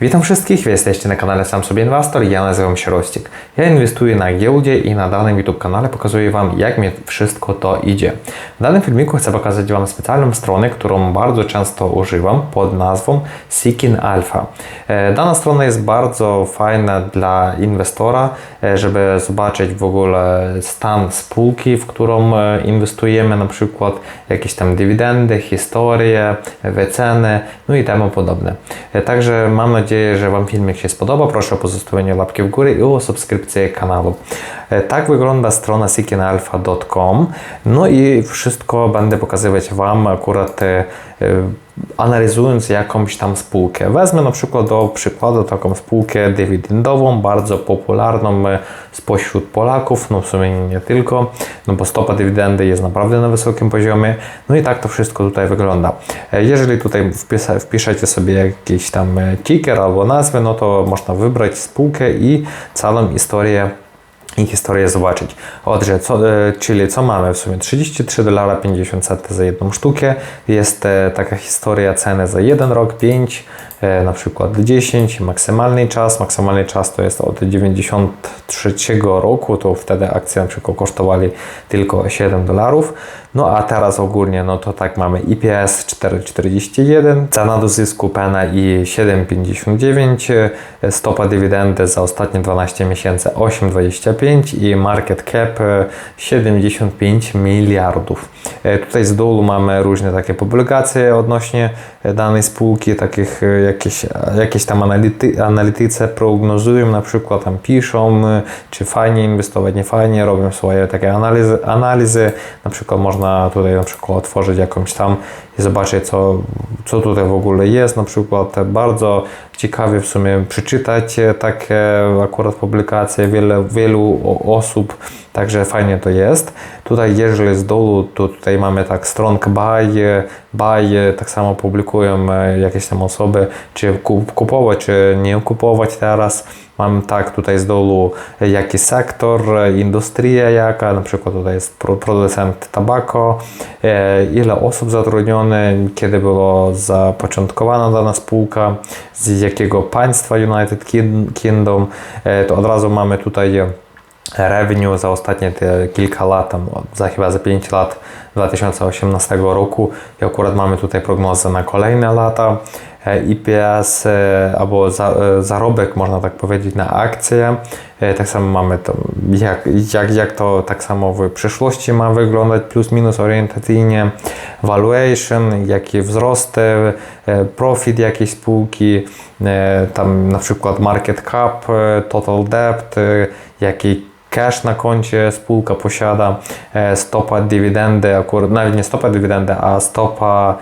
Witam wszystkich, wy jesteście na kanale Sam Sobie Inwestor, ja nazywam się Rostik. Ja inwestuję na giełdzie i na danym YouTube kanale pokazuję Wam, jak mi wszystko to idzie. W danym filmiku chcę pokazać Wam specjalną stronę, którą bardzo często używam pod nazwą Seeking Alpha. E, Dana strona jest bardzo fajna dla inwestora, e, żeby zobaczyć w ogóle stan spółki, w którą e, inwestujemy, na przykład jakieś tam dywidendy, historie, wyceny, no i temu podobne. Także mam nadzieję, że Wam filmik się spodoba. Proszę o pozostawienie łapki w górę i o subskrypcję kanału. E, Tak wygląda strona seekingalpha.com. No i wszystko będę pokazywać Wam akurat e, analizując jakąś tam spółkę. Wezmę na przykład do przykładu taką spółkę dywidendową, bardzo popularną e, spośród Polaków, no w sumie nie tylko, no bo stopa dywidendy jest naprawdę na wysokim poziomie. No i tak to wszystko tutaj wygląda. E, Jeżeli tutaj wpiszecie sobie jakiś tam e, ticker albo nazwę, no to można wybrać spółkę i całą historię i historię zobaczyć. Odrze, co, e, czyli co mamy w sumie? 33 dolara 50 cent za jedną sztukę. Jest e, taka historia ceny za jeden rok, 5, e, na przykład 10, maksymalny czas. Maksymalny czas to jest od 93 roku, to wtedy akcje na przykład kosztowali tylko 7 dolarów. No a teraz ogólnie, no to tak mamy IPS 4,41, cena do zysku PNI 7,59, e, stopa dywidendy za ostatnie 12 miesięcy 8,25 i market cap e, 75 miliardów. E, Tutaj z dołu mamy różne takie publikacje odnośnie e, danej spółki, takich e, jakieś, jakieś tam anality, analitycy prognozują, na przykład tam piszą, e, czy fajnie inwestować, nie fajnie, robią swoje takie analizy, analizy. na przykład można tutaj na przykład otworzyć jakąś tam i zobaczyć, co, co tutaj w ogóle jest, na przykład bardzo ciekawie w sumie przeczytać e, takie akurat publikacje wiele, wielu osób, także fajnie to jest. Tutaj jeżeli z dołu, to tutaj mamy tak stronkę buy, buy, tak samo publikują e, jakieś tam osoby, czy kup- kupować, czy nie kupować teraz. Mam tak tutaj z dołu e, jaki sektor, e, industria jaka, na przykład tutaj jest pro- producent tabako, ile osób zatrudnione, kiedy było zapoczątkowana dana spółka, z jakiego państwa United Kin- Kingdom, to od razu mamy tutaj revenue za ostatnie te kilka lat, tam, za chyba za 5 lat 2018 roku i akurat mamy tutaj prognozę na kolejne lata. E, IPS e, albo za, e, zarobek, można tak powiedzieć, na akcje. E, Tak samo mamy tam, jak, jak, jak to tak samo w przyszłości ma wyglądać, plus minus orientacyjnie, valuation, jakie wzrosty, e, profit jakiejś spółki, tam na przykład market cap, total debt, jaki cash na koncie spółka posiada, e, stopa dywidendy, akurat nawet nie stopa dywidendy, a stopa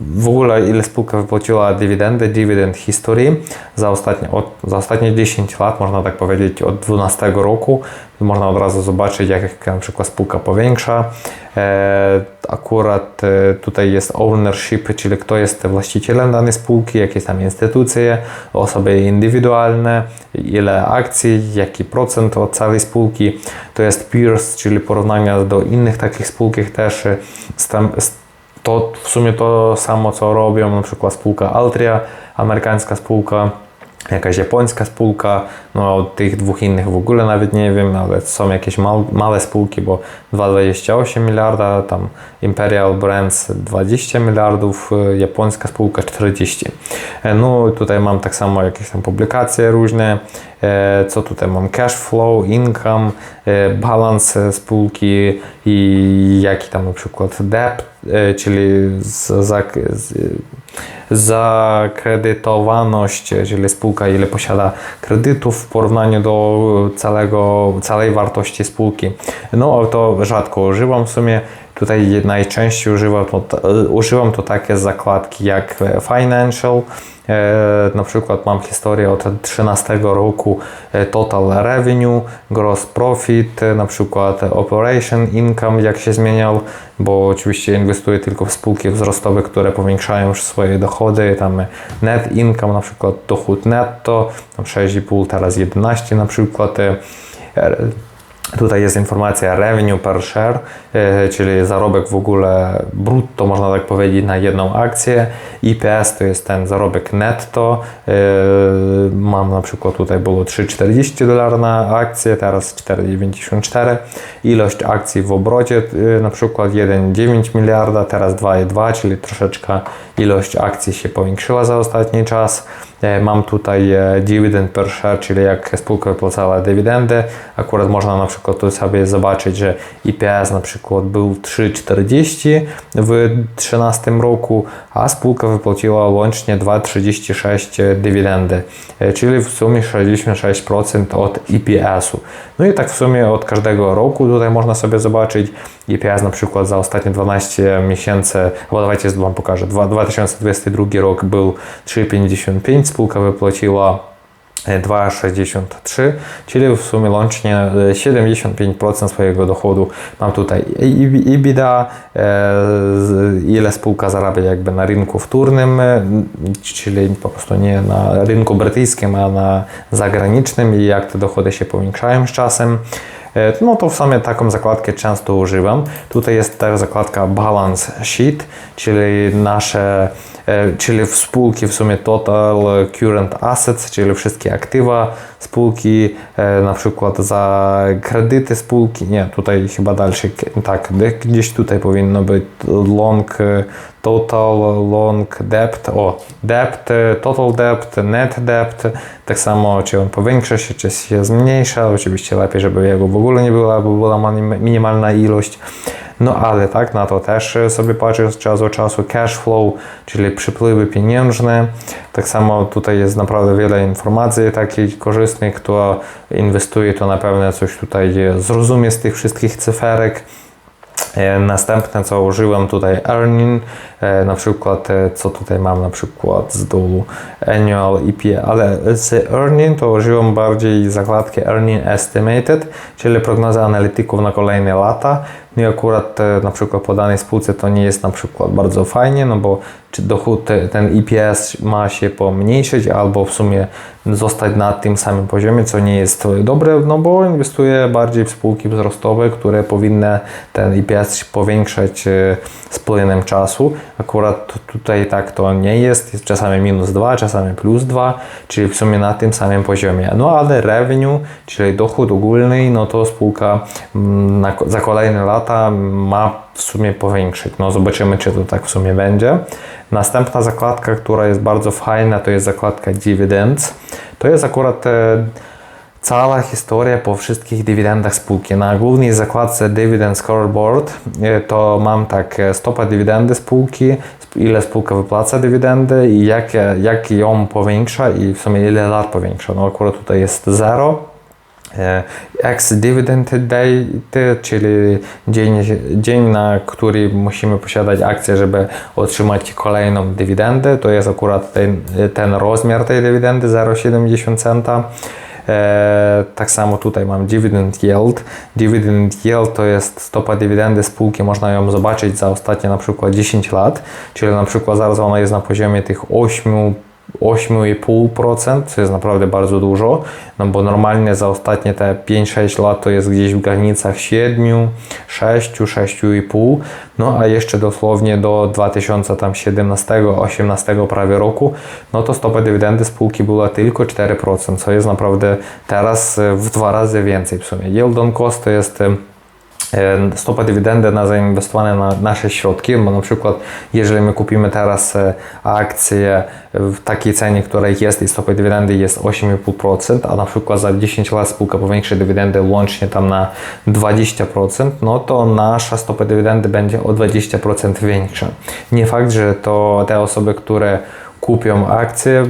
w ogóle ile spółka wypłaciła dywidendy, dividend history za ostatnie, od, za ostatnie 10 lat, można tak powiedzieć, od 12 roku. Można od razu zobaczyć, jak na przykład spółka powiększa. E, akurat e, tutaj jest ownership, czyli kto jest właścicielem danej spółki, jakie tam instytucje, osoby indywidualne, ile akcji, jaki procent od całej spółki. To jest peers, czyli porównania do innych takich spółek też. e, z tam- z to w sumie to samo, co robią na przykład spółka Altria, amerykańska spółka, jakaś japońska spółka, no od tych dwóch innych w ogóle nawet nie wiem, ale są jakieś mal, małe spółki, bo 2,28 miliarda, tam Imperial Brands 20 miliardów, y, japońska spółka 40. E, No tutaj mam tak samo jakieś tam publikacje różne, E, co tutaj mam, cash flow, income, e, balans spółki i jaki tam na przykład debt, czyli z, za, z, zakredytowaność, czyli spółka ile posiada kredytów w porównaniu do całego, całej wartości spółki. No to rzadko używam w sumie. Tutaj najczęściej używam to, używam to takie zakładki jak financial, na przykład mam historię od 2013 roku e, total revenue, gross profit, e, na przykład operation income, jak się zmieniał, bo oczywiście inwestuję tylko w spółki wzrostowe, które powiększają swoje dochody, tam net income, na przykład dochód netto, tam 6,5, teraz 11 na przykład. Tutaj jest informacja revenue per share, e, czyli zarobek w ogóle brutto, można tak powiedzieć, na jedną akcję. IPS to jest ten zarobek netto. E, Mam na przykład tutaj było 3,40 dolara na akcję, teraz 4,94. Ilość akcji w obrocie e, na przykład 1,9 miliarda, teraz 2,2, czyli troszeczkę ilość akcji się powiększyła za ostatni czas. E, Mam tutaj e, dividend per share, czyli jak spółka wypłacała dywidendy. Akurat można na przykład tu sobie zobaczyć, że IPS na przykład był 3,40 w 2013 roku, a spółka wypłaciła łącznie 2,36 dywidendy, e, czyli w sumie 66% od IPS-u. No i tak w sumie od każdego roku tutaj można sobie zobaczyć IPS na przykład za ostatnie 12 miesięcy, bo dawajcie Wam pokażę, Dwa- 2022 rok był 3,55, spółka wypłaciła e, 2,63, czyli w sumie łącznie e, 75% swojego dochodu mam tutaj EBITDA, e, ile spółka zarabia jakby na rynku wtórnym, e, czyli po prostu nie na rynku brytyjskim, a na zagranicznym i jak te dochody się powiększają z czasem. E, No to w sumie taką zakładkę często używam. Tutaj jest też zakładka Balance Sheet, czyli nasze, e, czyli w spółki w sumie Total Current Assets, czyli wszystkie aktywa spółki, e, na przykład za kredyty spółki, nie, tutaj chyba dalszy, tak, gdzieś tutaj powinno być long e, total long debt, o, debt, e, total debt, net debt, tak samo czy on powiększa się, czy się zmniejsza, oczywiście lepiej, żeby jego w ogóle nie było, aby była minimalna ilość, no ale tak, na to też e, sobie patrzę z czasu do czasu, cash flow, czyli przypływy pieniężne, tak samo tutaj jest naprawdę wiele informacji takich korzystnych, kto inwestuje, to na pewno coś tutaj zrozumie z tych wszystkich cyferek, E, Następne, co użyłem tutaj earning, e, na przykład, co tutaj mam na przykład z dół annual EP, ale z earning to użyłem bardziej zakładki earning estimated, czyli prognoza analityków na kolejne lata. No akurat na przykład po danej spółce to nie jest na przykład bardzo fajnie, no bo czy dochód, te- ten EPS ma się pomniejszyć albo w sumie zostać na tym samym poziomie, co nie jest dobre, no bo inwestuję bardziej w spółki wzrostowe, które powinny ten się powiększać e, z płynem czasu. Akurat tu- tutaj tak to nie jest, jest czasami minus 2, czasami plus 2, czyli w sumie na tym samym poziomie. No ale revenue, czyli dochód ogólny, no to spółka mm, na, za kolejne lata ma w sumie powiększyć. No zobaczymy, czy to tak w sumie będzie. Następna zakładka, która jest bardzo fajna, to jest zakładka Dividends. To jest akurat e, cała historia po wszystkich dywidendach spółki. Na głównej zakładce Dividend Scoreboard e, to mam tak e, stopa dywidendy spółki, sp- ile spółka wypłaca dywidendy i jak, jak ją powiększa i w sumie ile lat powiększa. No akurat tutaj jest 0. Ex-dividend date, czyli dzień, dzień, na który musimy posiadać akcję, żeby otrzymać kolejną dywidendę. To jest akurat ten, ten rozmiar tej dywidendy 0,70 centa. E, tak samo tutaj mam dividend yield. Dividend yield to jest stopa dywidendy spółki, można ją zobaczyć za ostatnie na przykład 10 lat, czyli na przykład zaraz ona jest na poziomie tych 8 8,5%, co jest naprawdę bardzo dużo, no bo normalnie za ostatnie te 5-6 lat to jest gdzieś w granicach 7, 6, 6,5, no a jeszcze dosłownie do 2017-18 prawie roku, no to stopa dywidendy spółki była tylko 4%, co jest naprawdę teraz w dwa razy więcej w sumie. Yield on cost to jest stopa dywidendy na zainwestowane na nasze środki, bo na przykład jeżeli my kupimy teraz e, akcję w takiej cenie, której jest i stopa dywidendy jest 8,5%, a na przykład za 10 lat spółka powiększy dywidendę łącznie tam na 20%, no to nasza stopa dywidendy będzie o 20% większa. Nie fakt, że to te osoby, które kupią akcje,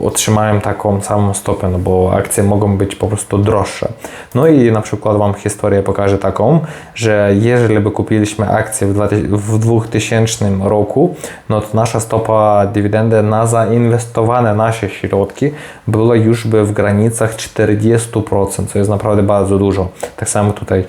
y, otrzymają taką samą stopę, no bo akcje mogą być po prostu droższe. No i na przykład Wam historię pokażę taką, że jeżeli by kupiliśmy akcję w 2000 w 2000 roku, no to nasza stopa dywidendy na zainwestowane nasze środki była już by w granicach 40%, co jest naprawdę bardzo dużo. Tak samo tutaj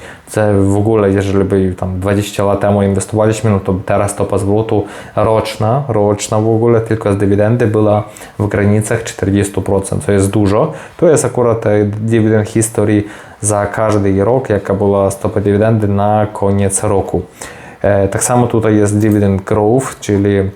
w ogóle, jeżeli by tam 20 lat temu inwestowaliśmy, no to teraz stopa zwrotu roczna, roczna w ogóle tylko tylko z dywidendy była w granicach 40%, co jest dużo. To jest akurat dividend historii za każdy rok, jaka była stopa dywidendy na koniec roku. E, Tak samo tutaj jest dividend growth, czyli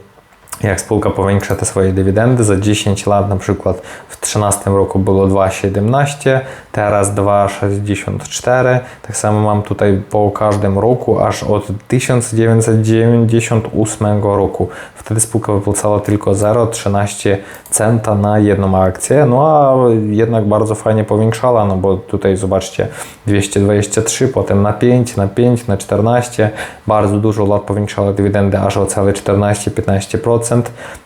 jak spółka powiększa te swoje dywidendy. Za 10 lat na przykład w 2013 roku było 2,17, teraz 2,64. Tak samo mam tutaj po każdym roku, aż od 1998 roku. Wtedy spółka wypłacała tylko 0,13 centa na jedną akcję, no a jednak bardzo fajnie powiększała, no bo tutaj zobaczcie 223, potem na 5, na 5, na 14, bardzo dużo lat powiększała dywidendy aż o całe 14-15%.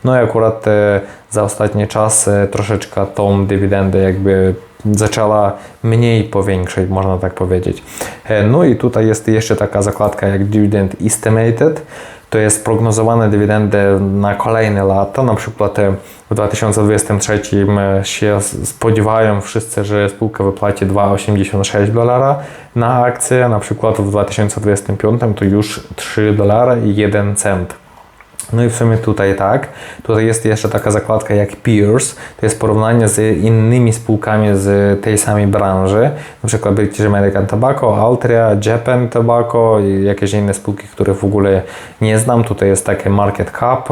No i akurat e, za ostatni czas troszeczkę tą dywidendę jakby zaczęła mniej powiększać, można tak powiedzieć. E, No i tutaj jest jeszcze taka zakładka jak Dividend Estimated. To jest prognozowane dywidendy na kolejne lata. Na przykład e, w 2023 się spodziewają wszyscy, że spółka wypłaci 2,86 dolara na akcję. Na przykład w 2025 to już 3 dolara i 1 cent. No i w sumie tutaj tak. Tutaj jest jeszcze taka zakładka jak Peers. To jest porównanie z innymi spółkami z tej samej branży. Na przykład British American Tobacco, Altria, Japan Tobacco i jakieś inne spółki, które w ogóle nie znam. Tutaj jest takie market cap,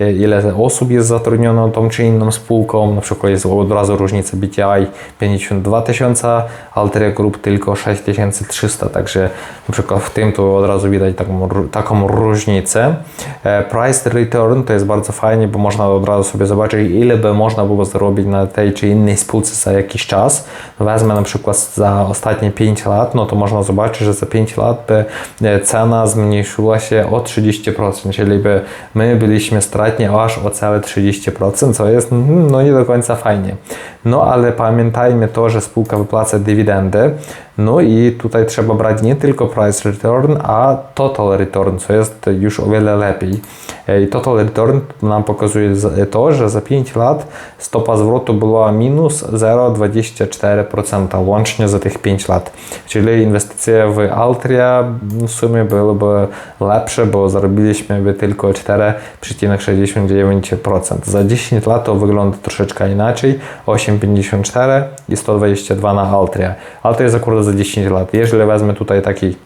e, ile osób jest zatrudniono tą czy inną spółką. Na przykład jest od razu różnica BTI 52 tysiące, Altria Group tylko 6300. Także na przykład w tym to od razu widać taką, taką różnicę. E, Price return to jest bardzo fajnie, bo można od razu sobie zobaczyć, ile by można było zarobić na tej czy innej spółce za jakiś czas. Wezmę na przykład za ostatnie 5 lat, no to można zobaczyć, że za 5 lat by e, cena zmniejszyła się o 30%, czyli by my byliśmy stratni aż o całe 30%, co jest mm, no nie do końca fajnie. No ale pamiętajmy to, że spółka wypłaca dywidendy, no i tutaj trzeba brać nie tylko price return, a total return, co jest już o wiele lepiej. I total return nam pokazuje to, że za 5 lat stopa zwrotu była minus 0,24% łącznie za tych 5 lat. Czyli inwestycje w Altria w sumie byłyby lepsze, bo zarobiliśmy by tylko 4,69%. Za 10 lat to wygląda troszeczkę inaczej. 8,54 i 122 na Altria. Altria akurat za 10 lat. Jeżeli wezmę tutaj taki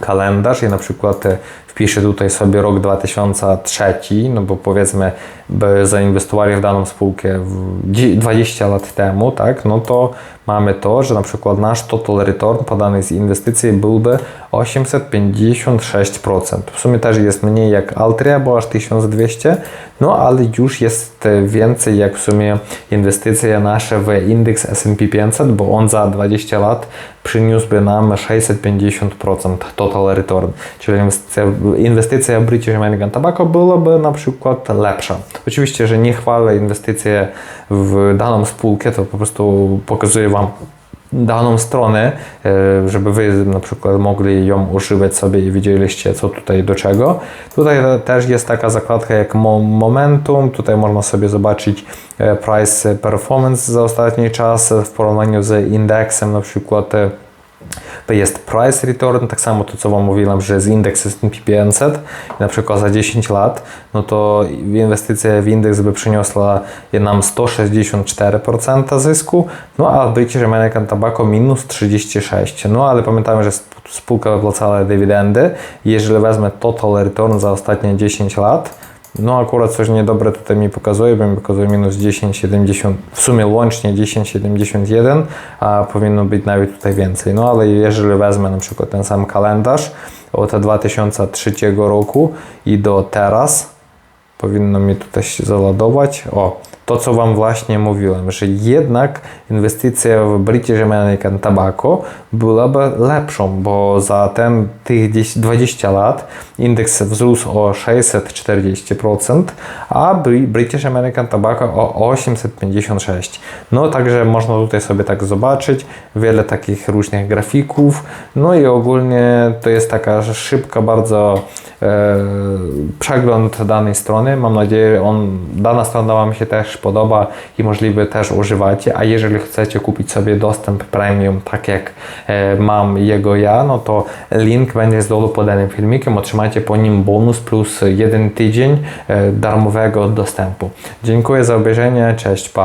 kalendarz. I na przykład e, wpiszę tutaj sobie rok 2003, no bo powiedzmy by zainwestowali w daną spółkę 20 lat temu, tak, no to mamy to, że na przykład nasz total return po z inwestycji byłby 856%. W sumie też jest mniej jak Altria, bo aż 1200, no ale już jest więcej jak w sumie inwestycje nasze w indeks S&P 500, bo on za 20 lat przyniósłby nam 650% total return, czyli inwestycja, British American Tobacco byłaby na przykład lepsza. Oczywiście, że nie chwalę inwestycje w daną spółkę, to po prostu pokazuję Wam daną stronę, e, żeby Wy na przykład mogli ją używać sobie i widzieliście co tutaj do czego. Tutaj też jest taka zakładka jak Momentum, tutaj można sobie zobaczyć e, price performance za ostatni czas w porównaniu z indeksem na przykład e, jest price return, tak samo to co Wam mówiłem, że jest indeks S&P 500 na przykład za 10 lat, no to inwestycja w indeks by przyniosła nam 164% zysku, no a British American Tobacco minus 36. No ale pamiętajmy, że spółka wypłacała dywidendy. Jeżeli wezmę total return za ostatnie 10 lat, no akurat coś niedobre tutaj mi pokazuje, bo mi pokazuje minus 10,70, w sumie łącznie 10,71, a powinno być nawet tutaj więcej. No ale jeżeli wezmę na przykład ten sam kalendarz od 2003 roku i do teraz, powinno mi tutaj się załadować. O, to, co Wam właśnie mówiłem, że jednak inwestycja w British American Tobacco byłaby lepszą, bo za ten tych 20 lat indeks wzrósł o 640%, a British American Tobacco o 856. No także można tutaj sobie tak zobaczyć, wiele takich różnych grafików, no i ogólnie to jest taka szybka bardzo e, przegląd danej strony. Mam nadzieję, on, dana strona Wam się też podoba i możliwe też używacie, a jeżeli chcecie kupić sobie dostęp premium, tak jak e, mam jego ja, no to link będzie z dolu pod danym filmikiem, otrzymacie po nim bonus plus jeden tydzień e, darmowego dostępu. Dziękuję za obejrzenie, cześć, pa!